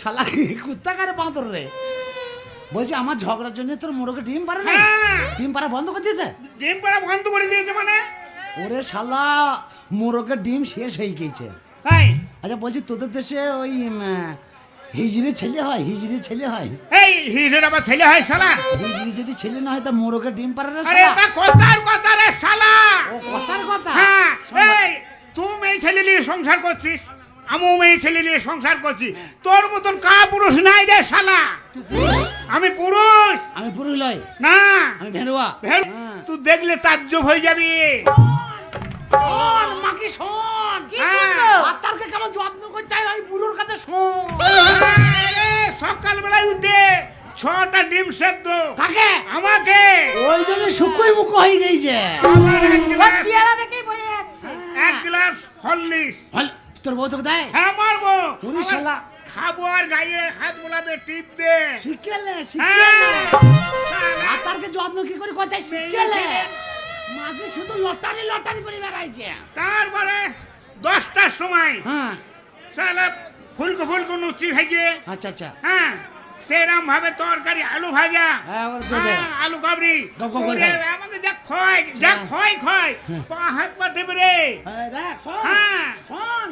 শালা কুত্তাকারে বাঁদর রে। বলছি আমার ঝগড়ার জন্য তোর মোড়কে ডিম পারে না হ্যাঁ। ডিম পাড়া বন্ধ করে দিয়েছে? ডিম পাড়া বন্ধ করে দিয়েছে মানে? ওরে শালা মোরগের ডিম শেষ হয়ে গিয়েছে। তাই? আচ্ছা বলছি তোদের দেশে ওই হিজড়ি ছেলে হয়? হিজড়ি ছেলে হয়? এই হিরের আবার ছেলে হয় শালা? হিজড়ি যদি ছেলে না হয় তা মোরগের ডিম পারে না আরে এটা কথার কথা রে শালা! ও কথার কথা? হ্যাঁ এই তুই মেয়ে ছেলে নিয়ে সংসার করছিস? আমিও মেয়ে ছেলে নিয়ে সংসার করছি। তোর মতন কা পুরুষ নাই রে শালা। তুই আমি পুরুষ। আমি পুরুষ লয় না। আমি ভেরুয়া হ্যাঁ। তুই দেখলে তাজ্জব হয়ে যাবি। শোন মাকে শোন। কি হ্যাঁ। আত্মারকে কেমন যত্ন করতে হয়? ওই বুড়োর কাছে শোন। সকালবেলায় উঠে ছটা ডিম সেদ্ধ। কাকে? আমাকে। ওই জন্য শুকুই মুখ হয়ে গেছে। এক গ্লাস চেহারা দেখেই বোঝা যাচ্ছে। এক গ্লাস হরলিক্স। হল, তোর বউ তোকে দেয়? হ্যাঁ মারবো আবার শালা। খাব আর গায়ে হাত বোলাবে টিপবে। শিখেলে হ্যাঁ। শিখেলে। আতারকে যত্ন কি করে কথা শিখেলে। মাকে শুধু লটারি লটারি করে বেড়াইছে। তারপরে দশটার সময় হ্যাঁ। শালা ফুলকো ফুলকো নুচি ভেগে আচ্ছা আচ্ছা। হ্যাঁ সেরম ভাবে তরকারি আলু ভাজা হ্যাঁ হ্যাঁ, আলু কাবরি। আমাকে যা খয় যা হ্যাঁ। খয় খয় হ্যাঁ। পা হাত পা টেপে রে। শোন হ্যাঁ।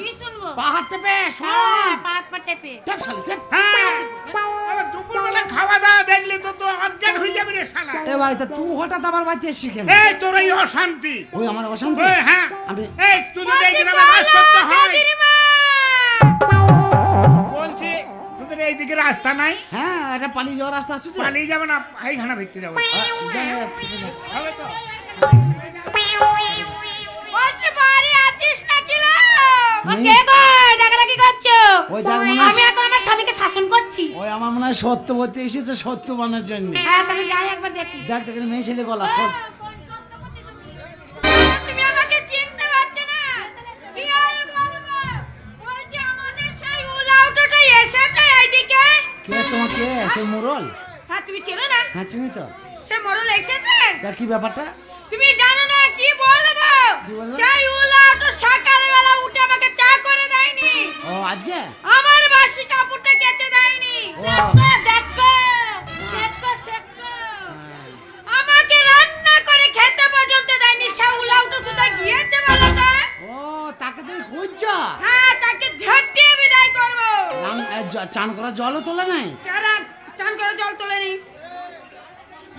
কি শুনব? পাহাড় টেপে হ্যাঁ, শোন। পা টেপে। চাপ শালি চাপ। হ্যাঁ। দুপুরবেলা খাওয়া দাওয়া দেখলে তো তো অজ্ঞান হয়ে যাবে রে শালা। এ ভাই তা তুই হঠাৎ আমার বাড়িতে শিখে এই তোর এই অশান্তি। ওই আমার অশান্তি? হ্যাঁ। আমি এই তুই যদি এই গ্রামে বাস করতে হয়। এইদিকে রাস্তা নাই। হ্যাঁ এটা পালিয়ে যাওয়ার রাস্তা আছে পালিয়ে যাবে না এইখানে ভিত্তি যাব। হবে তো। আমি এখন আমার স্বামীকে শাসন করছি। ওই আমার মনে হয় সত্য বলতে এসেছে সত্য বানার জন্য। হ্যাঁ তাহলে যাই একবার দেখি। দেখ দেখ মেয়ে ছেলে গলা কে? সেই মোরল? হ্যাঁ তুমি চেনো না? হ্যাঁ চিনি তো। সে মরল এসেছে? দেখ কি ব্যাপারটা? তুমি জানো না কি বলব? সেই উলাউটো সকালবেলা উঠে আমাকে চা করে দেয়নি। ও আজকে? আমার বাসি কাপড়টা কেচে দেয়নি। দেখো দেখো দেখো দেখো। আমাকে রান্না করে খেতে পর্যন্ত দেয়নি। সে উলাউটো কোথায় গিয়েছে বলো তো? ও তাকে তুমি খুঁজছ? হ্যাঁ তাকে ঝটিয়ে করব। চান করার জলও তোলা নাই? চান করে জল তোলেনি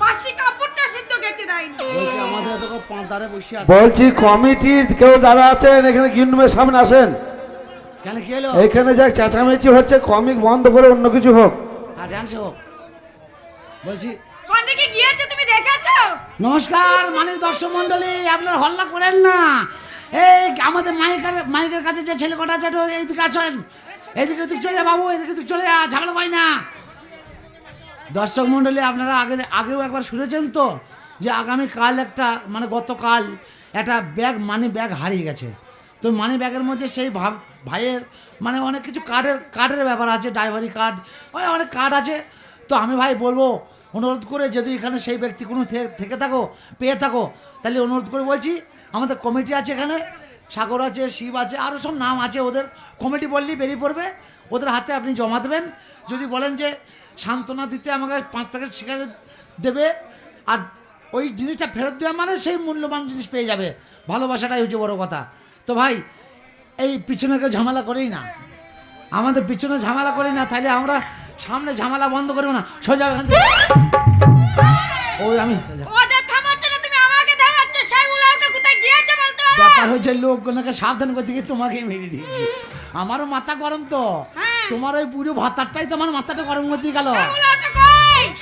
বাসি কাপড়টা শুদ্ধ কেচে দেয়নি। বলছে আমাদের তো পাঁতারে বসে আছে। বলছি কমিটির কেউ দাদা আছেন এখানে গিন্ডুমের সামনে আসেন। কেন কি হলো? এখানে যা চেঁচামেচি হচ্ছে কমিক বন্ধ করে অন্য কিছু হোক। আর ডান্স হোক। বলছি গিয়েছে তুমি দেখেছ? নমস্কার মানে দর্শক মন্ডলী আপনার হল্লা করেন না। এই আমাদের মাইকের মাইকের কাছে যে ছেলে কটা আছে এইদিকে আছেন এইদিকে তুই চলে যা বাবু, এদিকে তুই চলে যা ঝামেলা পাই না। দর্শক মন্ডলী আপনারা আগে, আগেও একবার শুনেছেন তো যে আগামী কাল একটা মানে গতকাল একটা ব্যাগ মানি ব্যাগ হারিয়ে গেছে। তো মানি ব্যাগের মধ্যে সেই ভাব, ভাইয়ের মানে অনেক কিছু কার্ডের কার্ডের ব্যাপার আছে ড্রাইভারি কার্ড ওই অনেক কার্ড আছে। তো আমি ভাই বলব, অনুরোধ করে যদি এখানে সেই ব্যক্তি কোনো থেকে থাকো, পেয়ে থাকো, তাহলে অনুরোধ করে বলছি, আমাদের কমিটি আছে এখানে। সাগর আছে, শিব আছে আরও সব নাম আছে ওদের। কমিটি বললেই বেরিয়ে পড়বে। ওদের হাতে আপনি জমা দেবেন। যদি বলেন যে সান্ত্বনা দিতে আমাকে পাঁচ প্যাকেট সিগারেট দেবে, আর ওই জিনিসটা ফেরত দেওয়া মানে সেই মূল্যবান জিনিস পেয়ে যাবে। ভালোবাসাটাই হচ্ছে বড় কথা। তো ভাই, এই পিছনে কেউ ঝামেলা করেই না। আমাদের পিছনে ঝামেলা করি না, তাহলে আমরা সামনে ঝামেলা বন্ধ করব না। সোজা ওই আমি পারো ব্যাপার হয়েছে লোকগুলোকে সাবধান করতে গিয়ে তোমাকে মেরে দিয়েছি। আমারও মাথা গরম তো। হ্যাঁ। তোমার ওই পুরো ভাতারটাই তো আমার মাথাটা গরম করে দিয়ে গেল।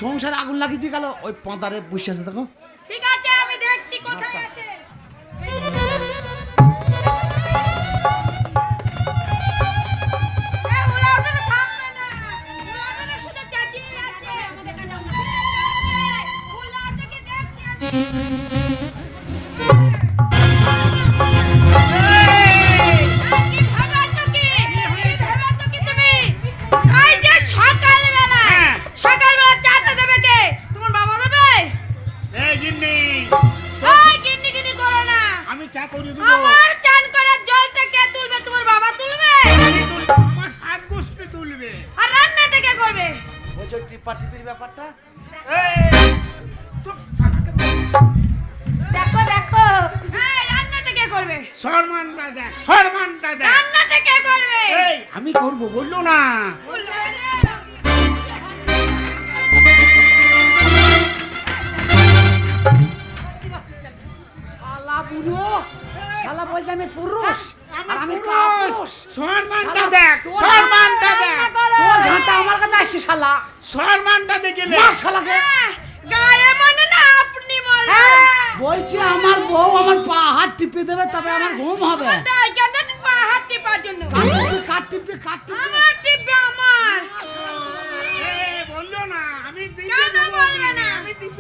সংসারে আগুন লাগিয়ে দিয়ে গেল। ওই পাঁতারে বসে আছে দেখো। ঠিক আছে আমি দেখছি কোথায় আছে। এই উলাউটোটা চা করিয়ে দেবো। আমার চান করার জলটা কে তুলবে? তোমার বাবা তুলবে? আমার শাক গোষ্ঠী তুলবে। আর রান্নাটা কে করবে? বলছো টিপা টিপির ব্যাপারটা। দেখো দেখো। এই রান্নাটা কে করবে? শর্মানটা দেখ শর্মানটা দেখ। রান্নাটা কে করবে? এই আমি করব বলল না। শালা আমি পুরুষ। আমি পুরুষ। সম্মানটা দেখ সম্মানটা দেখ। তোর ঝাঁটা আমার কাছে আসছে শালা। সম্মানটা দেখে নে মার শালাকে। হ্যাঁ, গায়ে মানে না আপনি বলবেন বলছি আমার বউ আমার পা হাত টিপে দেবে তবে আমার ঘুম হবে। তাই কেন পা হাত টিপার জন্য? কাট টিপে কাট টিপে আমার টিপবে আমার। বলল না আমি বলবে না? আমি? দেবো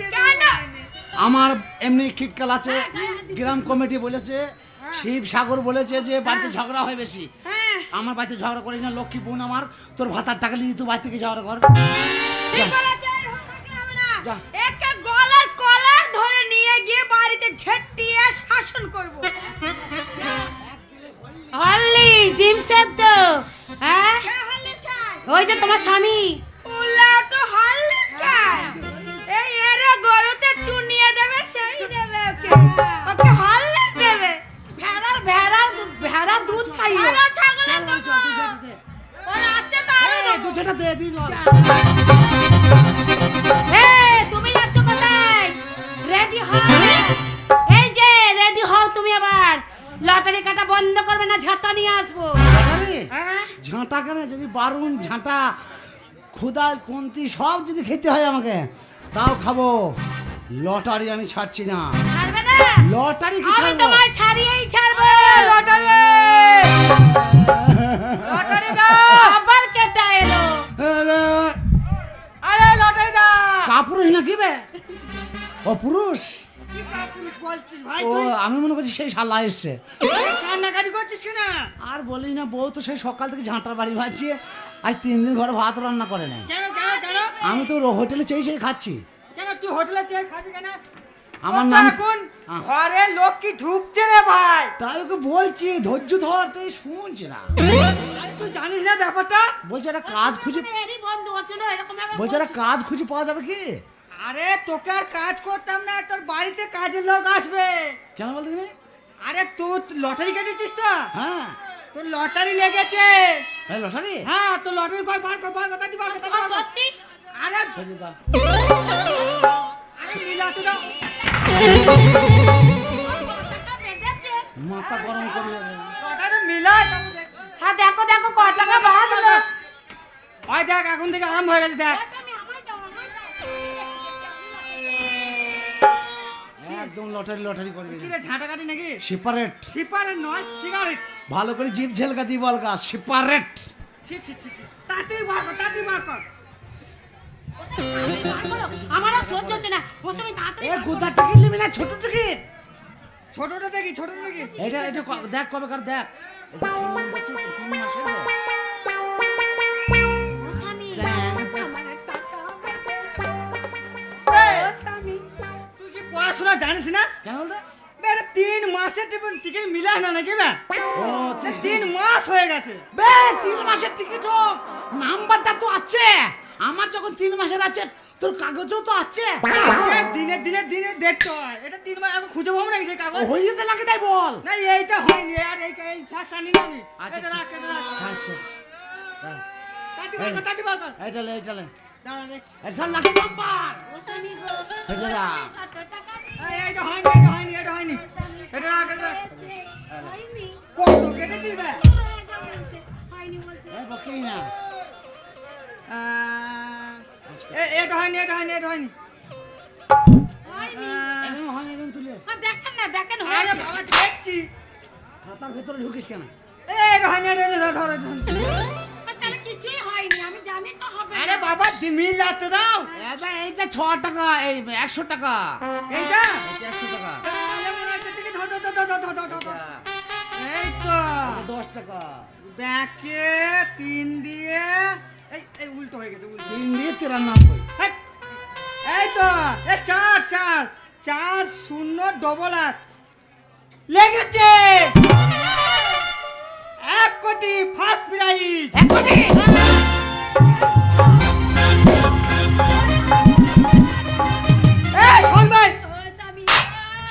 আমার এমনি খিটকাল আছে গ্রাম কমিটি বলেছে শিব সাগর বলেছে যে বাড়িতে ঝগড়া হয় বেশি। হ্যাঁ। আমার বাড়িতে ঝগড়া করিস না লক্ষ্মী বোন আমার তোর ভাতার টাকা নিয়ে তুই বাড়ি থেকে ঝগড়া কর ঠিক বলেছে? হোমাকে হবে না। যা। একে গলার কলার ধরে নিয়ে গিয়ে বাড়িতে ঝেটিয়ে শাসন করব। হরলিক্স ডিম সেদ্ধ হ্যাঁ? ওই যে তোমার স্বামী। উল্লা তো হাল্লিস খুদাল কোনতি সব যদি খেতে হয় আমাকে তাও খাব। লটারি আমি ছাড়ছি না। ছাড়বে লটারি কি আমি ছাড়বো? তোমায় ছাড়িয়েই ছাড়বো। লটারি! লটারি দাও। আবার কেটা এলো। আরে! লটারি দাও। কাপুরুষ না কি বে? ও পুরুষ? কি কাপুরুষ বলছিস ভাই ও আমি মনে করছি সেই শালা এসছে। কান্নাকাটি করছিস কেন? আর বলি না বউ তো সেই সকাল থেকে ঝাঁটার বাড়ি ভাজছে আজ তিন দিন ঘরে ভাত রান্না করে নাই। কেন কেন কেন? আমি তো হোটেলে চেয়ে চেয়ে খাচ্ছি। কেন তুই হোটেলে চেয়ে খাবি কেন? আমার নাম এখন ঘরে লোক কি ঢুকছে রে ভাই? তাই ওকে বলছি ধৈর্য ধর তাই শুনছে না। আরে তুই জানিস না ব্যাপারটা? বলছে একটা কাজ খুঁজে এরই বন্ধু হচ্ছে না এরকম বলছে একটা কাজ খুঁজে পাওয়া যাবে কি? আরে তোকে আর কাজ করতাম না তোর বাড়িতে কাজের লোক আসবে। কেন বলতে আরে তুই লটারি কেটেছিস তো? হ্যাঁ। তোর লটারি লেগেছে। এই লটারি? হ্যাঁ তোর লটারি কয়? বার কর বার কথা দি বার কথা দি, সত্যি? আরে সরিয়ে দাও। আরে মিলাতে দাও মাথা গরম করে যাবে। লটারি মিলাই। হ্যাঁ দেখো দেখো ক টাকা বাঁধলো ওই দেখ এখন থেকে আরম্ভ হয়ে গেছে দেখ। একদম লটারি লটারি করে কি রে ঝাঁটাকাটি নাকি? সেপারেট সিপারের নয় সিগারেট ভালো করে জিভ ঝেলকা বল গা সেপারেট ছি ছি ছি। তাড়াতাড়ি বার কর তাড়াতাড়ি বার কর। আমার আর সহ্য হচ্ছে না। ও সময় তাড়াতাড়ি এ গোদা টিকিট নিবি না ছোট টিকিট? ছোটটা দেখি ছোটটা দেখি। এটা এটা দেখ কবে কার দেখ। এটা তিন বছর তিন মাসের পড়াশোনা জানিস না? কেন বলতে? তিন মাসের টিকিট টিকিট মিলাস না নাকি বে? ও তিন মাস হয়ে গেছে। বে তিন মাসের টিকিট হোক নাম্বারটা তো আছে। আমার যখন তিন মাসের আছে তোর কাগজও তো আছে। আচ্ছা, দিনে দিনে দিনে দেখতে হয়। এটা তিন মাস এখন খুঁজে পাবো নাকি সেই কাগজ? হয়ে গেছে নাকি তাই বল? না এইটা হয়নি। আর এই এই ফ্যাক্স আনি না আমি। আচ্ছা, এটা রাখ এটা রাখ। আচ্ছা, এইটা লে এইটা লে। এই এটা এই, হয়নি এটা হয়নি এটা হয়নি। এটা রাখ এটা রাখ। হয়নি কত কেটে দিবে? হয়নি বলছে এই না। আহ, এটা হয়নি এটা হয়নি এটা হয়নি। হয়নি। আহ, এরকম হয় না, এরকম তুলে। আর দেখেন না দেখেন আরে বাবা দেখছি। খাতার ভেতরে ঢুকিস কেন? এ, এটা হয়নি ধর, ধর, কিছুই হয়নি আমি জানি তো হবে আরে বাবা মিল রাখতে দাও। এটা এইটা ছ টাকা এই একশো টাকা। এইটা একশো টাকা। এই তো। দশ টাকা। ব্যাকে তিন দিয়ে এই এই উল্টো হয়ে গেছে উল্টো। তিন দিয়ে তিরানব্বই। এই তো এ চার চার। চার শূন্য ডবল আট। লেগেছে। এক কোটি ফার্স্ট প্রাইজ। এক কোটি? এই শোন ভাই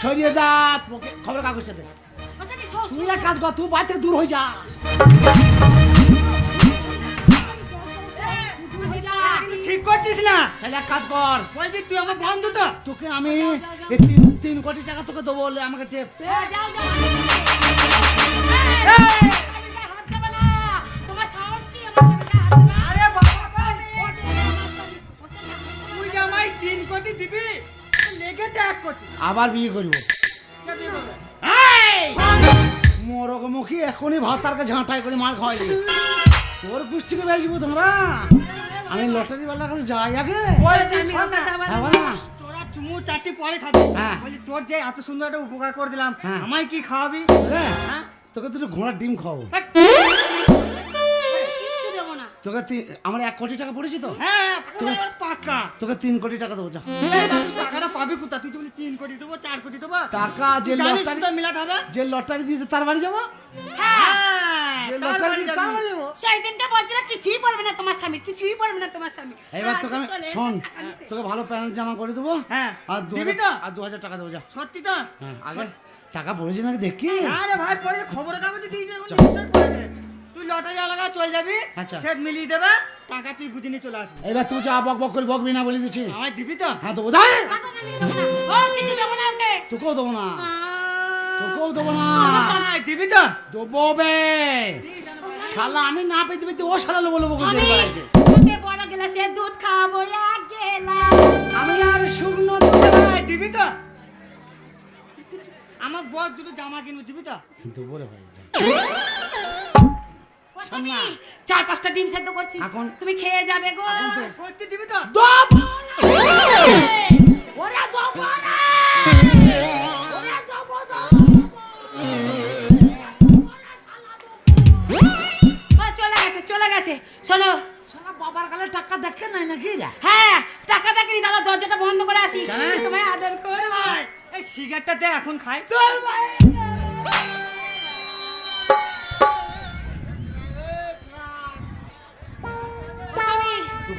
সরিয়ে দা তোকে খবর কাগজটা দে। তুই এক কাজ কর তুই বাড়ি থেকে দূর হয়ে যা। হয়ে যা। ঠিক করছিস না। তাহলে এক কাজ কর। বলছি তুই আমার বন্ধু তো তোকে আমি তিন তিন কোটি টাকা তোকে দেবো বলে আমাকে টেপ যাও, যাও, কোটি দিবি? লেগেছে এক কোটি। আবার বিয়ে করব। কে বিয়ে করবে? মোরগমুখী এখনই ভাতারকে ঝাঁটাই করে মার খাওয়াইলি। তোর বেসবো তোমরা? আমি লটারি বালার কাছে যাই আগে। হ্যাঁ বল তোরা চুমু চারটি পরে খাবি। হ্যাঁ। বলছি তোর যে এত সুন্দর একটা উপকার করে দিলাম হ্যাঁ। আমায় কি খাওয়াবি? হ্যাঁ। তোকে দুটো ঘোড়ার ডিম খাওয়াবো। তোকে আমার এক কোটি টাকা পড়েছি তো? হ্যাঁ পুরো তোকে তিন কোটি টাকা দেবো যা। টাকাটা পাবি কোথা তুই তো বলি তিন কোটি দেবো চার কোটি দেবো। টাকা যে লটারি মিলাতে হবে? যে লটারি দিয়েছে তার বাড়ি যাব? হ্যাঁ, হ্যাঁ, সেই দিনকে বলছিল কিছুই পড়বে না তোমার স্বামী কিছুই পড়বে না তোমার স্বামী। এবার তোকে আমি শোন টাকা তোকে ভালো প্যান্ট জামা করে দেবো। হ্যাঁ আর দিবি তো? আর দু হাজার টাকা দেবো যা। সত্যি তো? হ্যাঁ আগে টাকা পড়েছে নাকি দেখি? আরে ভাই পরে খবরের কাগজে দিয়েছে লটারি এলাকা চলে যাবি। আচ্ছা। সেট মিলিয়ে দেবে টাকা তুই বুঝে নিয়ে চলে আসবি। এবার তুই যা বক বক করে বকবি না বলে দিচ্ছি। আমায় দিবি তো? হ্যাঁ দেবো না। ও, কিছু দেবো না ওকে। তোকেও দেবো না। তোকেও দেবো না। দিবি তো? দেবো বে। শালা আমি না পেতে পেতে ও শালা লোবো লোবো করে স্বামী, বেড়াইছে ওকে বড় গ্লাসে দুধ খাওয়াবো এক গেলাস। আমি আর শুকনো আমায় দিবি তো? আমার বর দুটো জামা কিনবি দিবি তো? দেবো রে ভাই চার পাঁচটা ডিম সেদ্ধ করছি। এখন- তুমি খেয়ে যাবে গো। সত্যি দিবি তো? ওরে। ও, চলে গেছে চলে গেছে। শোনো। শালা বাবার গালে টাকা দেখে নাই নাকি হ্যাঁ টাকা দেখেনি দাদা দরজাটা বন্ধ করে আসি। তোমায় আদর ভাই, এই সিগারেটটা দে এখন খাই। তোর ভাই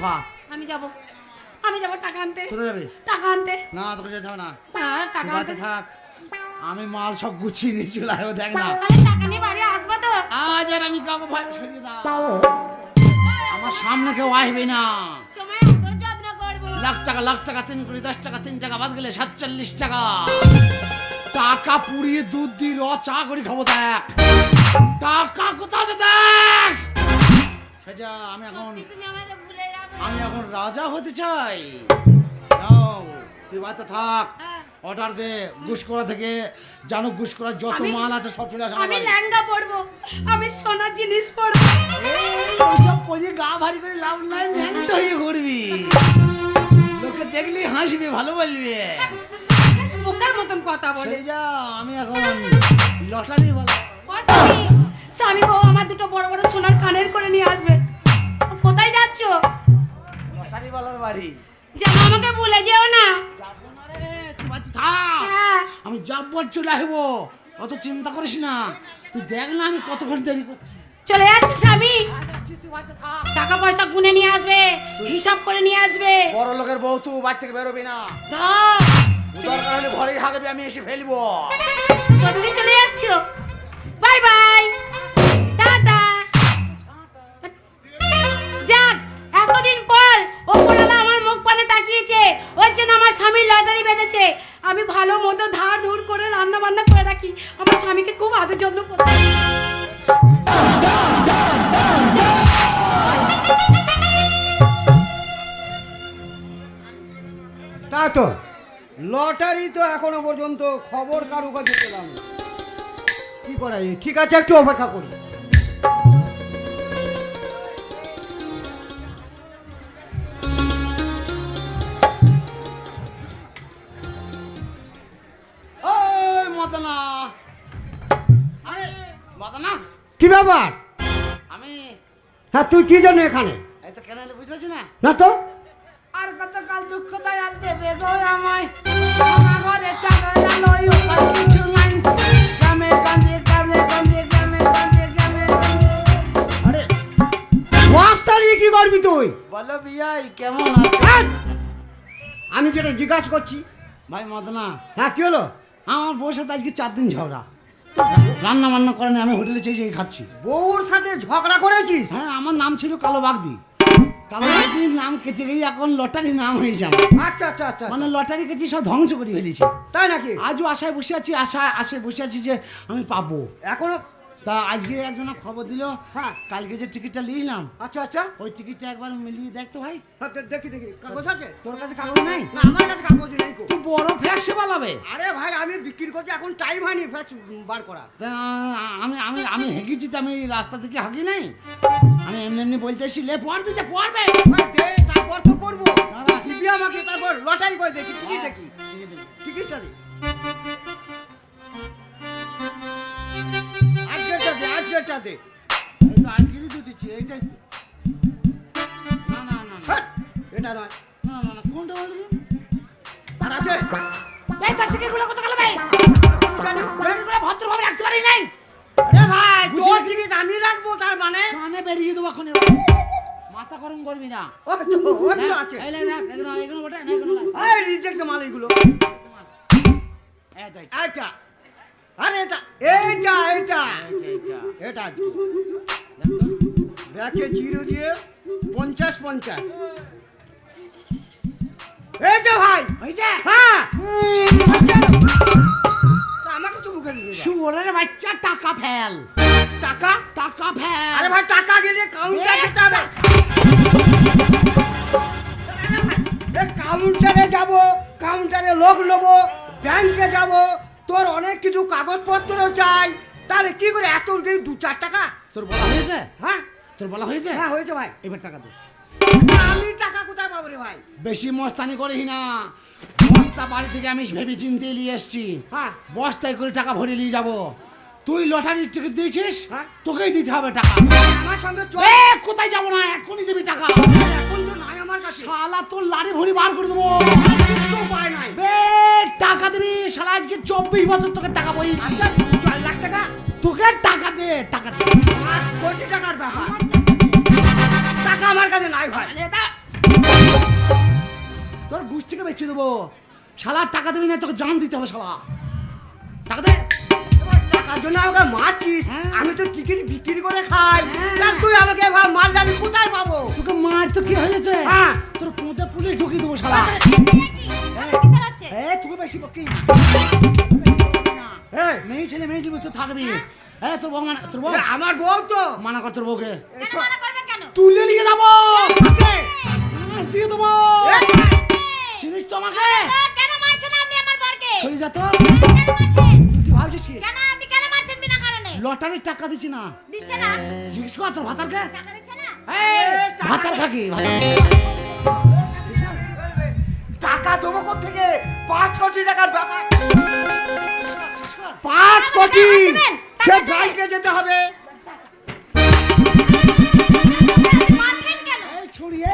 স্বামী, আমি যাব। আমি যাব টাকা আনতে। কোথায় যাবি? টাকা আনতে। না তোকে যেতে হবে না। টাকা আনতে থাক। আমি মাল সব গুছিয়ে নিয়ে চলে আসব দেখ না। তাহলে টাকা নিয়ে বাড়ি আসবা তো। আজ আর আমি কাউকে ভয় সরিয়ে দাও। আমার সামনে কেউ আসবে না। লাখ টাকা লাখ টাকা তিন কোটি দশ টাকা তিন টাকা বাদ গেলে সাতচল্লিশ টাকা। টাকা পুড়িয়ে দুধ দিয়ে র চা করে খাব দেখ। টাকা কোথাও আছে দেখ। আমি এখন তুমি আমাকে ভুলে আমি এখন রাজা হতে চাই। যাও তুই বাড়িতে থাক। হ্যাঁ। অর্ডার দে গুসকরা থেকে জানো গুসকরা যত মাল আছে সব চলে আসে আমি বাড়ি। লেহেঙ্গা পরবো। আমি সোনার জিনিস পরবো। ওইসব পরিয়ে গা ভারী করে লাভ নাই ন্যাংটা হয়ে ঘুরবি। লোকে দেখলি হাসবি ভালো বলবি বোকার মতন কথা বলে। যা আমি এখন লটারি বলা। স্বামী গো আমার দুটো বড় বড় সোনার কানের করে নিয়ে আসবে। কোথায় যাচ্ছ? লটারি বলার বাড়ি। যেন আমাকে ভুলে যেও না। যাব না রে তুই বাড়িতে থাক। হ্যাঁ। আমি যাব চলে আসব। অত চিন্তা করিস না। তুই দেখ না আমি কতক্ষণ দেরি করছি। চলে যাচ্ছ স্বামী টাকা পয়সা গুনে নিয়ে আসবে হিসাব করে নিয়ে আসবে। বড় লোকের বউ তুই বাড়ি থেকে বেরোবি না। দরকার হলে ঘরেই হাগবি আমি এসে ফেলব। সত্যি চলে যাচ্ছ? Bye bye. তাকিয়েছে ওর জন্য আমার স্বামীর লটারি বেঁধেছে। আমি ভালো মতো ধা দূর করে রান্না বান্না করে রাখি। আমার স্বামীকে খুব আদর যত্ন করে তা তো, লটারি তো এখনও পর্যন্ত খবর কারও কাছে পেলাম কি করা ঠিক আছে, একটু অপেক্ষা করি কি ব্যাপার? আমি হ্যাঁ তুই কি জন্য এখানে? এই তো কেন বুঝতে পারছি না। না তো? আর কতকাল দুঃখ দয়াল দেবে গো আমায়। আমার ঘরে চাকর জানো উপায় কিছু নাই। গ্রামে গঞ্জে গ্রামে গঞ্জে গ্রামে গঞ্জে গ্রামে আরে রাস্তা নিয়ে কি করবি তুই? বলো বিয়াই কেমন হ্যাঁ? আমি যেটা জিজ্ঞাসা করছি ভাই মদনা হ্যাঁ কি হলো? আমার বউর সাথে আজকে চার দিন ঝগড়া। রান্না বান্না করেন আমি হোটেলে চেয়ে চেয়ে খাচ্ছি। বউর সাথে ঝগড়া করেছিস? হ্যাঁ আমার নাম ছিল কালো বাগদি। কালো বাগদির নাম কেটে গিয়ে এখন লটারি নাম হয়েছে আমার। আচ্ছা আচ্ছা আচ্ছা। মানে লটারি কেটে সব ধ্বংস করে ফেলেছি। তাই নাকি? আজও আশায় বসে আছি আশায় আশায় বসে আছি যে আমি পাবো। এখনও তা আজকে একজন খবর দিল। হ্যাঁ। কালকে যে টিকিটটা নিলাম। আচ্ছা আচ্ছা। ওই টিকিটটা একবার মিলিয়ে দেখতো ভাই। হ্যাঁ, দেখি দেখি। কাগজ আছে? তোর কাছে কাগজ নাই? না আমার কাছে কাগজ নেই। তুই বড় ফ্যাক্সে পালাবে আরে ভাই আমি বিক্রি করছি এখন টাইম হয়নি ফ্যাক্স বার করা আমি আমি আমি হেগেছি তো আমি রাস্তা থেকে হাঁকি নাই। আমি এমনি এমনি বলতে এসেছি লে পড় দিতে পড়বে। তারপর তো করব। দিবি আমাকে তারপর লটারি করে দেখি টিকিট দেখি। টিকিটটা দে আজকেরটা দে। আজকেরই তো দিচ্ছি এইটাই তো। না না না না। হ্যাট, এটা নয়। না না না কোনটা বলবি আর আছে। এই তার টিকিটগুলো কত গেল ভাই জানি, গুলো ভদ্রভাবে রাখতে পারি নাই? আরে ভাই তোর বুঝি- টিকিট আমি রাখব তার মানে? কানে বেরিয়ে দেবো এখন মাথা গরম করবি না। ও তো ও তো আছে। এই লে দেখ এগুলো এগুলো ওটা না এগুলো না। এই রিজেক্ট মাল এগুলো। এই দেখ। এটা আরে এটা এইটা এইটা। এটা আজকে। ব্যাকে জিরো দিয়ে পঞ্চাশ পঞ্চাশ। এই যে ভাই। হয়েছে? হ্যাঁ। আমাকে তো মুখে শুয়োরের বাচ্চা টাকা ফেল। টাকা? টাকা ফেল। আরে ভাই টাকা গেলে কাউন্টার যেতে হবে। কাউন্টারে যাব কাউন্টারে লোক নেব ব্যাংকে যাব তোর অনেক কিছু কাগজপত্র চাই। তাহলে কি করে এত কি দু চার টাকা? তোর বলা হয়েছে? হ্যাঁ? তোর বলা হয়েছে? হ্যাঁ হয়েছে ভাই। এবার টাকা দে। আমি টাকা কোথায় পাবো রে ভাই? বেশি মস্তানি করিস না। বস্তা বাড়ি থেকে আমি ভেবে চিনতে নিয়ে এসছি। হ্যাঁ। বস্তায় করে টাকা ভরে নিয়ে যাব। তুই লটারির টিকিট দিয়েছিস? হ্যাঁ। তোকেই দিতে হবে টাকা। আমার সঙ্গে কোথায় যাব না? এখনই দিবি টাকা। নাই আমার কাছে। শালা তোর লারি ভরি বার করে দেবো। উপায় নাই। বে টাকা দিবি শালা আজকে চব্বিশ বছর তোকে টাকা বইয়েছি। আচ্ছা চার লাখ টাকা? তোকে টাকা দে টাকা দে। পাঁচ কোটি টাকার ব্যাপার। টাকা আমার কাছে নাই ভাই। তোর গোষ্ঠীকে বেছে দেবো। শালা টাকা দিবি না তোকে জান দিতে হবে শালা। টাকা দে। টাকার জন্য আমাকে মারছিস? হ্যাঁ। আমি তো টিকিট বিক্রি করে খাই। হ্যাঁ। তুই আমাকে এবার মারলে আমি কোথায় পাবো? তোকে মার তো কি হয়েছে? হ্যাঁ। তোর কোঁচা পুলিশ ঢুকিয়ে দেবো শালা। কি? এ তোকে বেশি বকি। এই, মেয়ে ছেলে মেয়ে তো থাকবি। এ তোর বউ মানে তোর বউ? আমার বউ তো। মানা কর তোর বউকে। কেন মানা করবেন কেন? তুলে নিয়ে যাব। দিয়ে দেবো। চিনিস তো আমাকে? কেন মারছেন আপনি আমার বরকে? সরি যা তো তুই কি ভাবছিস কি? কেন আপনি লটারির টাকা দিচ্ছি না। দিচ্ছে না। জিজ্ঞেস কর তোর ভাতারকে টাকা দিচ্ছে না। এই, ভাতার খাকি ভাতার টাকা দেবো থেকে পাঁচ কোটি টাকার ব্যাপার। পাঁচ কোটি! সে। ব্যাংকে যেতে হবে। আপনি কেন? এই ছড়িয়ে।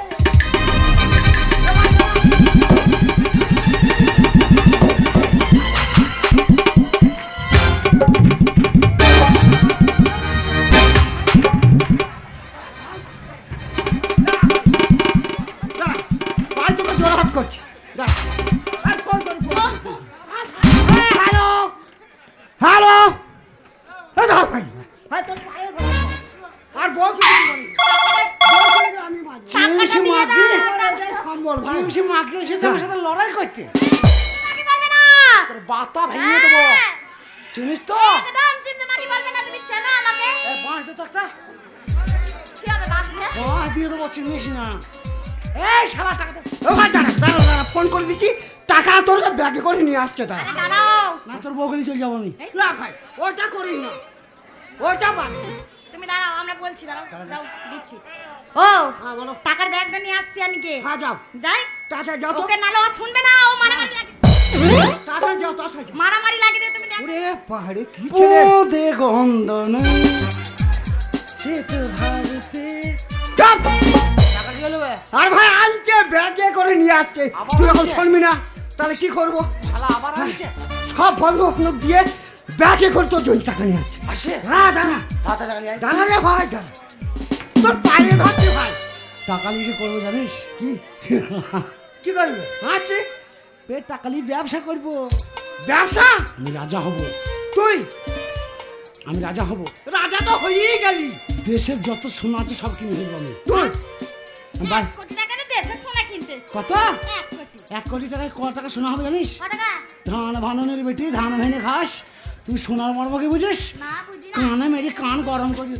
তোর বাতা ভেঙে দেবো। হ্যাঁ, চিনিস তো? একদম চিমটে মাগি বলবে না তুমি চেনো আমাকে? এ বাঁশ দে তো একটা। কি হবে বাদ দিয়ে? বাঁশ দিয়ে দেবো চিনিস না? এই শালা টাকা দে। ও ভাই দাঁড়া দাঁড়া দাঁড়া ফোন করে দিচ্ছি। টাকা তোর ব্যাগে করে নিয়ে আসছে দাঁড়াও। না তোর নিয়ে চলে যাব আমি। না ভাই ওটা করিস না। ওটা বাদ। তুমি দাঁড়াও আমরা বলছি দাঁড়াও দাও দিচ্ছি। ও হ্যাঁ বলো। টাকার ব্যাগটা নিয়ে আসছি আমি কে? হ্যাঁ যাও। যাই। তাড়াতাড়ি যাও তো। ওকে নালে ও শুনবে না ও মারামারি লাগে তাড়াতাড়ি যাও তাড়াতাড়ি যাও। মারামারি লাগে দিয়ে তুমি দেখো। ওরে পাহাড়ে কি ছেলে? দে গন্ধ নেই শীত ভারতে। চাপ! টাকা দিয়ে নেবে আর ভাই আনছে ব্যাগে করে নিয়ে আসছে। তুই এখন শুনবি না তাহলে কি করব? শালা আবার আনছে? সব বন্ধ দিয়ে ব্যাগে করে তোর জন্য টাকা নিয়ে আসছে। আসে হ্যাঁ দাঁড়া। দাঁড়া রে ভাই দাঁড়া। তোর পায়ে ধরছি ভাই। টাকা নিয়ে কি করব জানিস? কি? কি করবে? আসছি পেট টাকা নিয়ে ব্যবসা করব। ব্যবসা? আমি রাজা হব। তুই? আমি রাজা হব। রাজা তো হয়েই গেলি। দেশের যত সোনা আছে সব কিনে ফেলব আমি। তুই এক কোটি টাকার দেশের সোনা কিনতে কত? এক কোটি। টাকায় ক টাকা সোনা হবে জানিস? ধান ভাননের বেটি ধান ভেঙে খাস। তুই সোনার মর্ম কি বুঝিস? না কানে মেরে কান গরম করি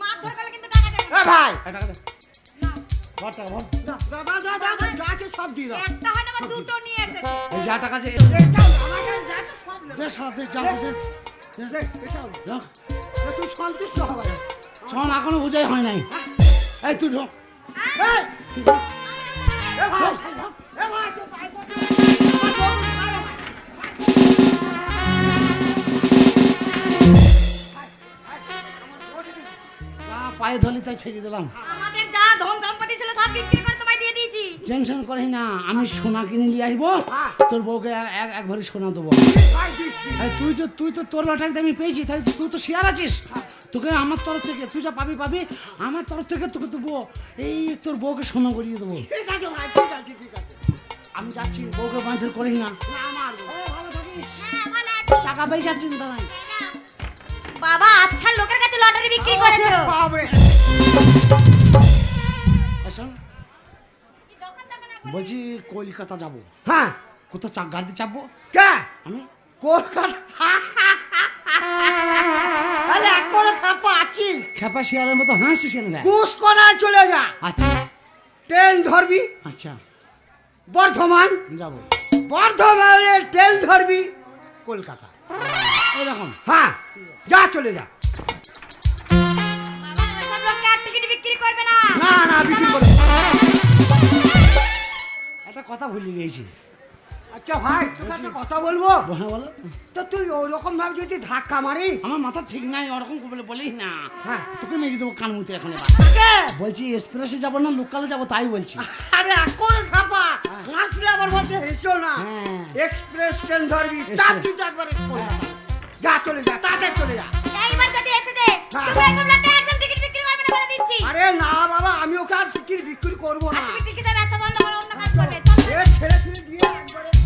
মার দরকার হলে কিন্তু টাকা দেবে এ ভাই! টাকা দে টাকা ভর দা দা দা দা দা, যা আছে সব দিয়ে দাও একটা হয় না আবার দুটো নিয়ে এসেছে এই যা টাকা যে এটা আমাকে যা সব দে সারা দে যা দে নে, এটা নাও। রাখ। এ, তুই সন্তুষ্ট হবে শোন এখনও বুঝাই হয় নাই এই তুই ঢোক এই, তুই ঢোক। এ ভাই ঢোক, ঢোক। এ ভাই তোর পায়ে পড়ছে। পায়ে ধলি তাই ছেড়ে দিলাম সব বিক্রি করে তোমায় দিয়ে দিয়েছি। টেনশন করিস না আমি সোনা কিনে নিয়ে আসব। তোর বউকে এক- এক ভরি সোনা দেবো। তুই তো তুই তো তোর লটারিতে আমি পেয়েছি তাই তুই তো শেয়ার আছিস। তোকে আমার তরফ থেকে তুই যা পাবি পাবি। আমার তরফ থেকে তোকে দেবো। এই তোর বউকে সোনা করিয়ে দেবো। ঠিক আছে ভাই ঠিক আছে ঠিক আছে। আমি যাচ্ছি বউকে বাঁধের করিস না। না আমার ভালো থাকিস। হ্যাঁ। টাকা পয়সা চিন্তা নাই। বাবা আচ্ছা লোকের কাছে লটারি বিক্রি করেছ। বলছি কলকাতা যাব। হ্যাঁ। কোথাও চাক গাড়িতে চাপবো? কে? আমি। কলকাতা? আরে এখনও খাপা আছি। খেপা শিয়ালের মতো হাসছিস কেন দেখ কুশ করায় চলে যা। আচ্ছা। ট্রেন ধরবি। আচ্ছা। বর্ধমান। যাব। বর্ধমানে ট্রেন ধরবি। কলকাতা। এরকম। হ্যাঁ যা চলে যা। বাবা ওইসব লোককে আর টিকিট বিক্রি করবে না। না না বিক্রি করে একটা কথা ভুলে গিয়েছি। আচ্ছা ভাই তোকে একটা কথা বলব? হ্যাঁ বলো। তো তুই ওরকম ভাবে যদি ধাক্কা মারি আমার মাথা ঠিক নাই ওরকম বলে বলিস না। হ্যাঁ। তোকে মেরে দেবো কানমুতে এখন এবার। বলছি এক্সপ্রেসে যাব না লোকালে যাব তাই বলছি। আরে এখন খাপা হাসলে আবার হেসো না। হ্যাঁ। এক্সপ্রেস ট্রেন ধরবি তার তুই তো একবারে যা চলে যা তাড়াতাড়ি চলে যা। এইবার যদি এসে দে। হ্যাঁ। লোককে একদম টিকিট বিক্রি করবে না বলে দিচ্ছি। আরে না বাবা আমি ওকে আর টিকিট বিক্রি করব না। টিকিটের ব্যবসা বন্ধ করে ছেড়ে ছেড়ে একবারে